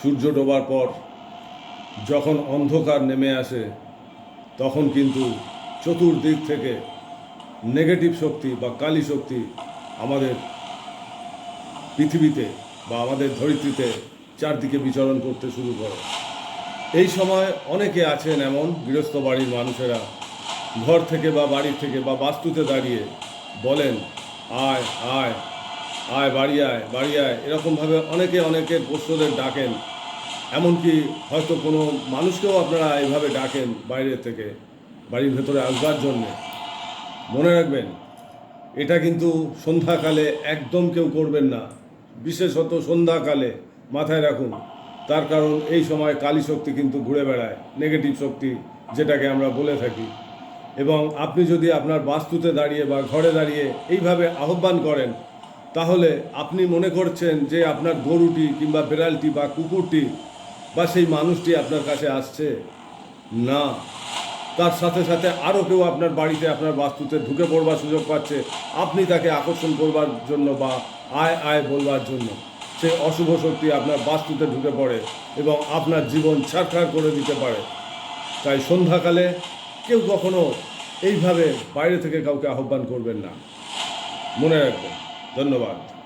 সূর্য ডোবার পর যখন অন্ধকার নেমে আসে, তখন কিন্তু চতুর্দিক থেকে নেগেটিভ শক্তি বা কালী শক্তি আমাদের পৃথিবীতে বা আমাদের ধরিত্রীতে চারদিকে বিচরণ করতে শুরু করে। এই সময় অনেকে আছেন এমন গৃহস্থ বাড়ির মানুষেরা ঘর থেকে বা বাড়ি থেকে বা বাস্তুতে দাঁড়িয়ে বলেন, আয় আয় আয়, বাড়ি আয় বাড়ি আয়। এরকমভাবে অনেকে অনেকে পোষ্যদের ডাকেন। এমনকি হয়তো কোনো মানুষকেও আপনারা এইভাবে ডাকেন বাইরে থেকে, বাড়ির ভেতরে আসবার জন্যে। মনে রাখবেন, এটা কিন্তু সন্ধ্যাকালে একদম কেউ করবেন না। বিশেষত সন্ধ্যাকালে মাথায় রাখুন। তার কারণ এই সময় কালী শক্তি কিন্তু ঘুরে বেড়ায় নেগেটিভ শক্তি, যেটাকে আমরা বলে থাকি। এবং আপনি যদি আপনার বাস্তুতে দাঁড়িয়ে বা ঘরে দাঁড়িয়ে এইভাবে আহ্বান করেন তাহলে আপনি মনে করছেন যে আপনার গরুটি কিংবা বিড়ালটি বা কুকুরটি বা সেই মানুষটি আপনার কাছে আসছে? না। তার সাথে সাথে আরও কেউ আপনার বাড়িতে আপনার বাস্তুতে ঢুকে পড়বার সুযোগ পাচ্ছে। আপনি তাকে আকর্ষণ করবার জন্য বা আয় আয় বলবার জন্য সেই অশুভ শক্তি আপনার বাস্তুতে ঢুকে পড়ে এবং আপনার জীবন ছাড়খাড় করে দিতে পারে। তাই সন্ধ্যাকালে কেউ কখনো এইভাবে বাইরে থেকে কাউকে আহ্বান করবেন না। মনে রাখবেন। ধন্যবাদ।